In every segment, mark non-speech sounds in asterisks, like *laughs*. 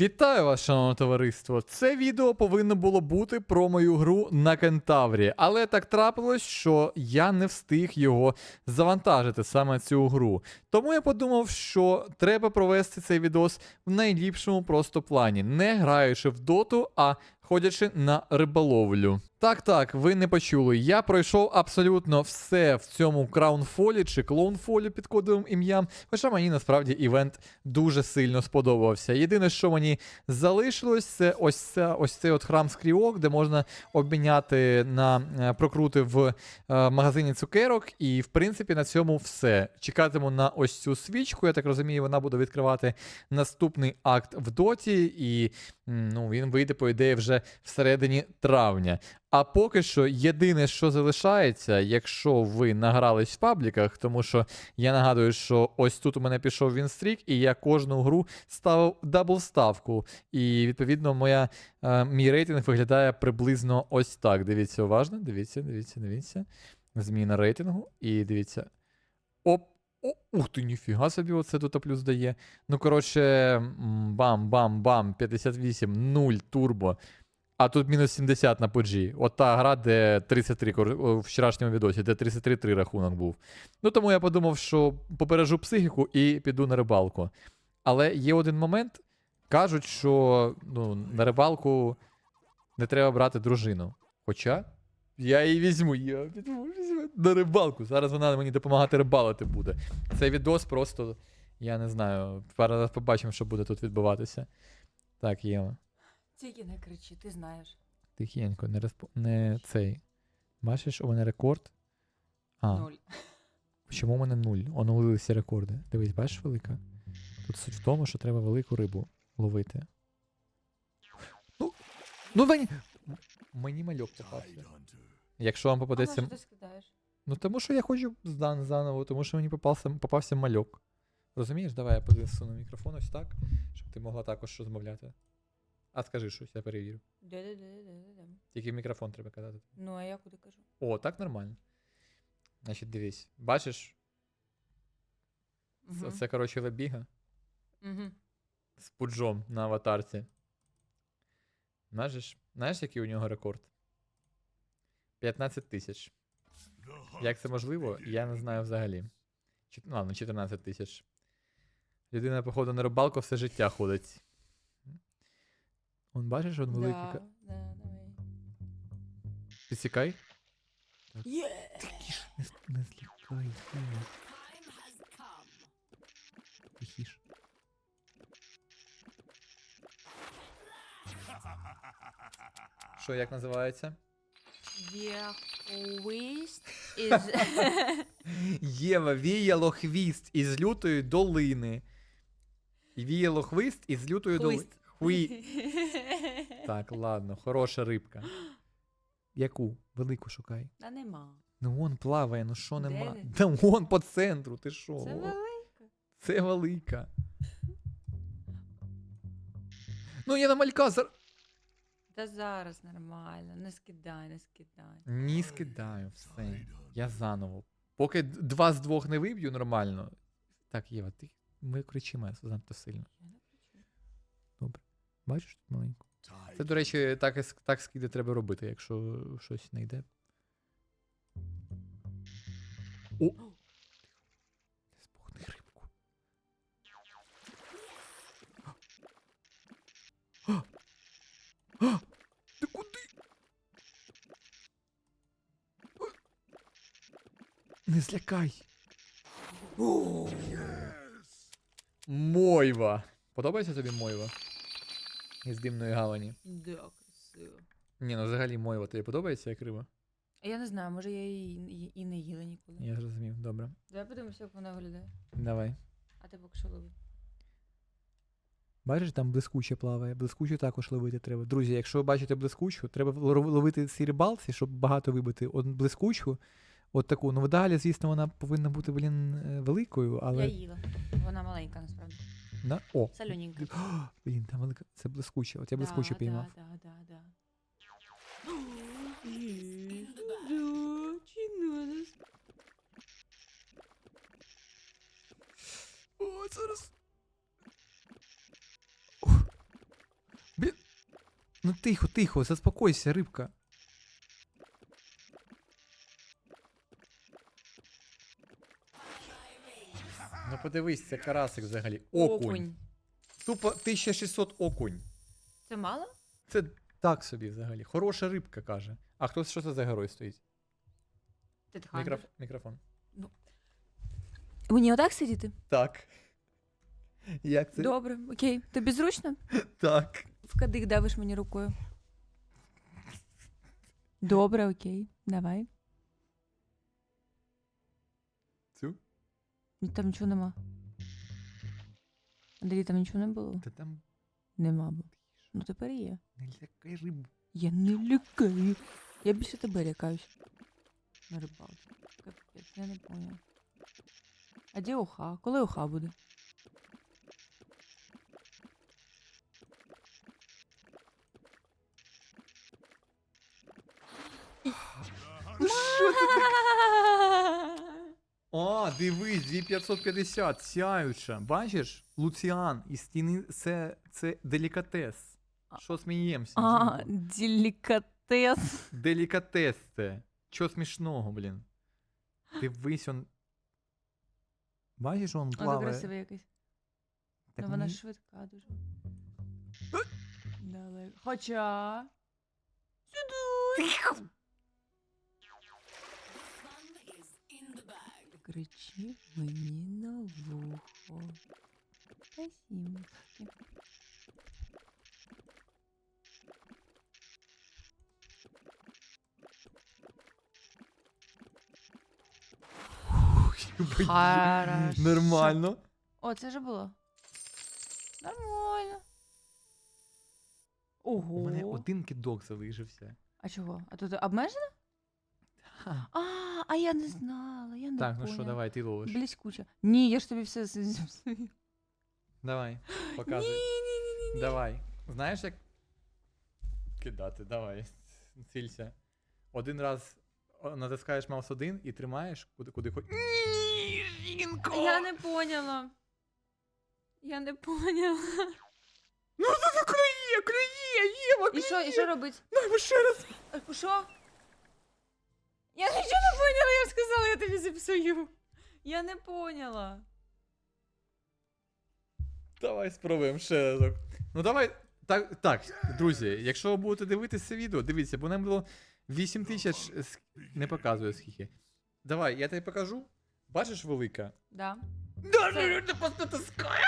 Вітаю вас, шановне товариство! Це відео повинно було бути про мою гру на Кентаврі, але так трапилось, що я не встиг його завантажити саме цю гру. Тому я подумав, що треба провести цей відос в найліпшому просто плані, не граючи в доту, а ходячи на риболовлю. Так, так, ви не почули. Я пройшов абсолютно все в цьому краунфолі чи клоунфолі під кодовим ім'ям. Хоча мені насправді івент дуже сильно сподобався. Єдине, що мені залишилось, це ось ця, ось цей от храм скріок, де можна обміняти на е, прокрути в е, магазині цукерок. І в принципі на цьому все. Чекатиму на ось цю свічку. Я так розумію, вона буде відкривати наступний акт в доті, і ну, він вийде, по ідеї, вже всередині травня. А поки що єдине, що залишається, якщо ви награлись в пабліках, тому що я нагадую, що ось тут у мене пішов Вінстрік, і я кожну гру ставив дабл ставку. І відповідно моя, е, мій рейтинг виглядає приблизно ось так. Дивіться уважно, дивіться, дивіться, дивіться. Зміна рейтингу. І дивіться. Оп! О, ух ти, ніфіга собі, оце тут плюс дає. Ну, коротше, бам-бам-бам, 58, 0 турбо. А тут мінус 70 на PG. От та гра, де 33 в вчорашньому відосі, де 33-3 рахунок був. Ну тому я подумав, що попережу психіку і піду на рибалку. Але є один момент: кажуть, що ну, на рибалку не треба брати дружину. Хоча я її візьму, я піду візьму на рибалку. Зараз вона мені допомагати рибалити буде. Цей відос просто, я не знаю, зараз побачимо, що буде тут відбуватися. Так, Єва. Тільки не кричи, ти знаєш. Тихенько, не, розп... не цей. Бачиш, у мене рекорд. А, Нуль. чому у мене нуль? Онулилися рекорди. Дивись, бачиш велика? Тут суть в тому, що треба велику рибу ловити. Ну, ну мені. Мені мальок попався. Якщо вам А на попадеться. що ти скидаєш? Ну тому що я хочу здан заново, тому що мені попався, попався мальок. Розумієш? Давай я подивлюся мікрофон ось так, щоб ти могла також розмовляти. А скажи щось, я перевірю. Де-де-де-де-де-де. Тільки в мікрофон треба казати. Ну, а я куди кажу? О, так нормально. Значить, дивись. Бачиш, Мгм. це, коротше лебіга Мгм. з пуджом на аватарці. Знаєш, знаєш, який у нього рекорд? 15 тисяч. Як це можливо, я не знаю взагалі. Чи, ну, ладно, 14 тисяч. Людина, походу, на рибалку все життя ходить. Он бачиш, он великий. Да, ка- да, давай. Підсікай. Є! Тихіше, не, с- не злякай. Єва. Тихіше. Що, як називається? Із... Єва віяло хвіст із лютої долини. І віяло хвіст із лютої долини. Хвіст. Хуї. *laughs* Так, ладно, хороша рибка. Яку? Велику шукай. Та нема. Ну вон плаває, ну що нема. Та вон по центру, ти що? Це велика. Це велика. Ну, я на малька зар... Та зараз нормально. Не скидай, не скидай. Ні, скидаю, все. Я заново. Поки два з двох не виб'ю нормально. Так, Єва, ти ми кричимо занадто сильно. Я не. Бачиш тут маленьку? Це, до речі, так, так скиди треба робити, якщо щось не йде. О! Не спугни рибку. А! А! Ти куди? Не злякай. Мойва. Подобається тобі мойва? Із димної гавані. Да, красиво. Ні, ну взагалі мойва тобі подобається як риба? Я не знаю, може я її і- не їла ніколи. Я зрозумів, добре. Давай подивимося, як вона виглядає. Давай. А ти поки що лови. Бачиш, там блискуче плаває. Блискучу також ловити треба. Друзі, якщо ви бачите блискучу, треба ловити ці рибалці, щоб багато вибити. От блискучу, от таку. Ну, в ідеалі, звісно, вона повинна бути, блін, е, великою, але. Я їла. Вона маленька, насправді. Да? О, Солененька. блін, *gasps* там велика. Це блискуче. От я блискуче да, піймав. Да, да, да, да. Є, да, чи надо? О, зараз. Ну тихо, тихо, заспокойся, рибка. Ну подивись, це карасик взагалі. Окунь. Тупо 1600 окунь. Це мало? Це так собі взагалі. Хороша рибка каже. А хто що це за герой стоїть? Ти Мікроф... Мікрофон. Мені отак сидіти? Так. Як це? Добре, окей. Тобі зручно? Так. В кадик давиш мені рукою. Добре, окей. Давай. Ні, Там нічого нема. Андрій, там нічого не було? Та там Нема було. Ну тепер є. не лякай рибу. Я не лякаю. Я більше тебе лякаюсь. На рибалці. Капець, я не поняла. А де уха? Коли уха буде? Що? А, дивись, 2550, сяюча. Бачиш? Луціан із стіни це, це делікатес. Що сміємося? А, делікатес. Делікатес це. Чого смішного, блін? Дивись, он. Бачиш, он плаває. красивий якийсь. Так Ну вона швидка дуже. Далеко. Хоча. Сюди. Кричи мені на вухо. Спасибо. Хорошо. Нормально. О, це вже було. Нормально. Ого. У мене один кидок залишився. А чого? А тут обмежено? А, а я не знала, я не Так, ну що, поняла. давай, ти ловиш. Блискуче. Ні, я ж тобі все зіпсую. Давай, Ні, *gasps* показуй. ні, ні, ні. Давай. Знаєш, як кидати, давай. Цілься. Один раз о, натискаєш маус один і тримаєш, куди куди хоч. Ні, жінко! Я не поняла. Я не поняла. Ну це клює, клює, Єва, І що, і що робить? Ну, ще раз. Що? Я нічого не поняла, я ж я. Я не поняла. Давай спробуємо ще разок. Ну давай. Так, так, друзі, якщо ви будете дивитися це відео, дивіться, бо нам було 8 тисяч. Не показує скільки. Давай, я тобі покажу. Бачиш велика? Да. Да, Це- ну, ти просто таскає.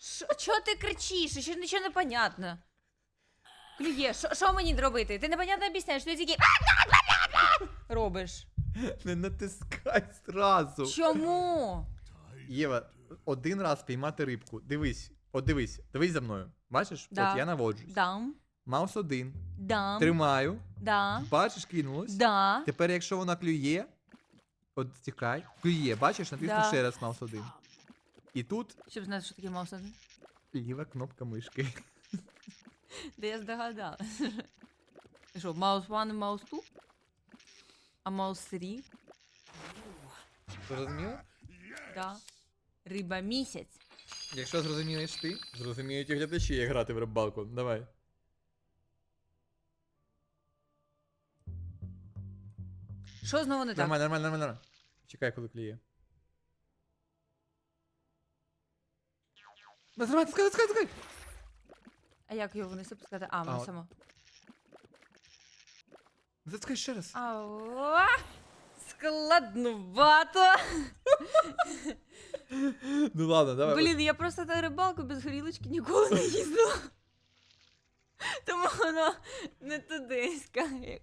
Що, чого ти кричиш? Ще нічого не понятно. Клює, що, що мені робити? Ти непонятно об'ясняєш, ти тільки робиш. *laughs* Не натискай зразу. Чому? Єва, один раз піймати рибку. Дивись, от дивись, дивись за мною. Бачиш? Да. От я наводжусь. Дам, Маус один. дам, Тримаю. да, Бачиш, кинулось. да. Тепер, якщо вона клює, от стікай. Клює, бачиш, натисни Да. ще раз маус один. І тут Щоб знати, що таке маус один. ліва кнопка мишки. *laughs* Да я здогадалась. Що, маус 1 і маус 2? А маус 3? Зрозуміло? Да. Риба місяць. Якщо зрозумієш ти, зрозуміють і глядачі, як грати в рибалку. Давай. Що знову не так? Нормально, нормально, нормально, нормально. Чекай, коли клює. Нажимай, скай, скай, скай! А як його вниз опускати? А, А, воно от. само. Затискай ще раз. Ау, складнувато. Ну ладно, давай. Блін, я просто на рибалку без горілочки ніколи не їздила. Тому воно не туди скає.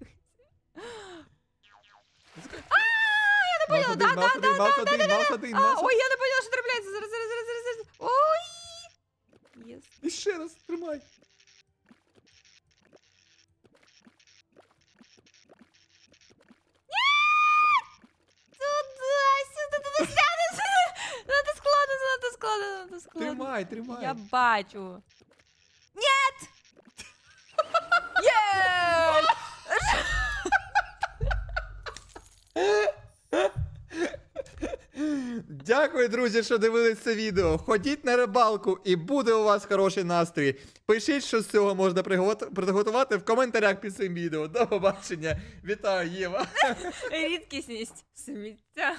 Один, да, да, да, да, один, маус один, А, маус ой, я не поняла, що трапляється. Зараз, зараз, зараз, зараз, зараз. Ой! Єс. І ще раз, тримай. Складно. Тримай, тримай. Я бачу. Нет! Є! Дякую, друзі, що дивились це відео. Ходіть на рибалку і буде у вас хороший настрій. Пишіть, що з цього можна приготувати в коментарях під цим відео. До побачення. Вітаю, Єва. Рідкісність сміття.